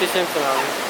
Até sempre final.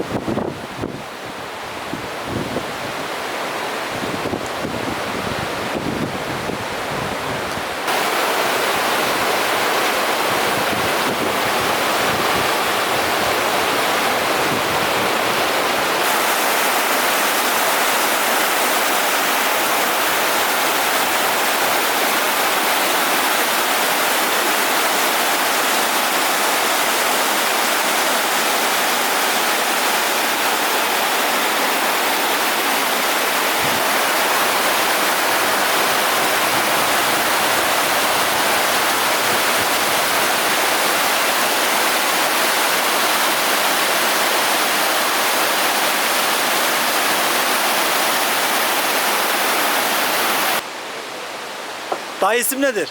Dayı isim nedir?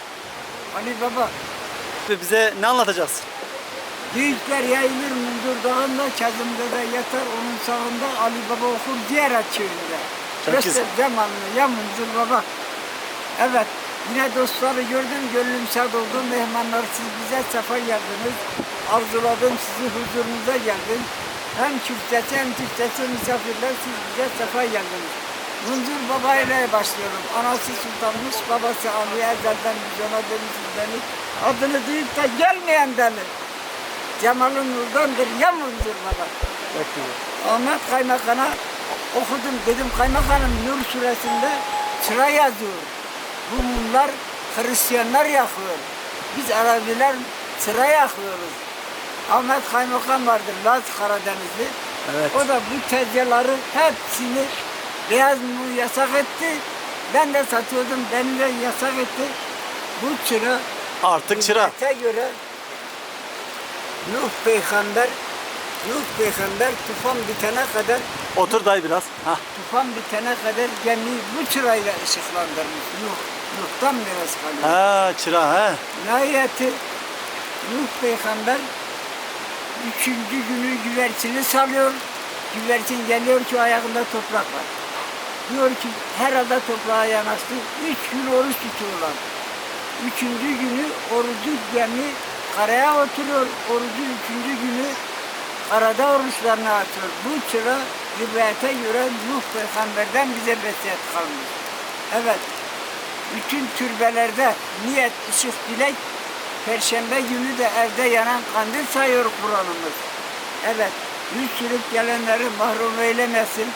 Ali Baba, Ve bize ne anlatacaksın? büyükler yayılır Mundur Dağı'nda, Kazım'da da yatar, onun sağında Ali Baba okur Ziyaret köyünde. Çok Göster güzel. zamanlı, ya Mundur Baba. Evet, yine dostları gördüm, gönlüm şad oldu. Mehmanlar siz bize sefa geldiniz. Arzuladım sizi huzurunuza geldim. Hem Kürtçesi hem Türkçesi misafirler siz bize sefa geldiniz. Mundur Baba ile başlıyorum. Anası Sultanmış, babası Ali Ezel'den biz ona demişiz beni. Adını duyup da gelmeyen deli. Cemal'ın nurdandır ya Mundur Baba. Çok güzel. Ahmet Kaymakam'a okudum. Dedim Kaymakam'ın Nur suresinde sıra yazıyor. Bu mumlar Hristiyanlar yakıyor. Biz Arabiler sıra yakıyoruz. Ahmet Kaymakam vardır Laz Karadenizli. Evet. O da bu tezgahları hepsini beyaz mumu yasak etti. Ben de satıyordum. Beni de yasak etti. Bu çıra Artık çıra. göre Nuh peygamber Nuh peygamber tufan bitene kadar Otur dayı biraz. Hah. tufan bitene kadar gemiyi bu çırayla ışıklandırmış. Nuh, Nuh'tan biraz kalıyor. Ha çıra ha. Nihayeti Nuh peygamber üçüncü günü güvercini salıyor. Güvercin geliyor ki ayağında toprak var. Diyor ki herhalde toprağa yanaştı. Üç gün oruç tutuyorlar. Üçüncü günü orucu gemi karaya oturuyor. Orucu üçüncü günü karada oruçlarını açıyor. Bu çıra rivayete göre Nuh peygamberden bize vesiyet kalmış. Evet. Bütün türbelerde niyet, ışık, dilek Perşembe günü de evde yanan kandil sayıyor Kur'an'ımız. Evet, yüz sürüp gelenleri mahrum eylemesin.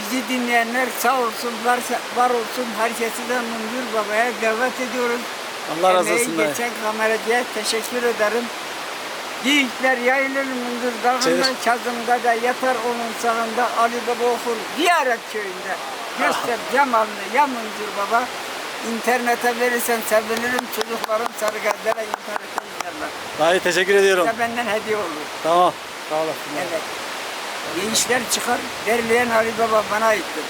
Bizi dinleyenler sağ olsun, var, var olsun. Herkesi de Mundur Baba'ya davet ediyoruz. Allah razı Emeği olsun dayı. geçen kameracıya teşekkür ederim. Yiğitler yayılır Mundur dağında, Çevir. Kazım'da da yatar onun sağında Ali Baba okur Diyarek köyünde. Göster Cemal'ını ya Mundur Baba. İnternete verirsen sevinirim çocuklarım Sarıgazi'de internete izlerler. Dayı teşekkür ediyorum. Da benden hediye olur. Tamam. Sağ olasın. Evet. Gençler çıkar, derleyen Ali Baba bana aittir.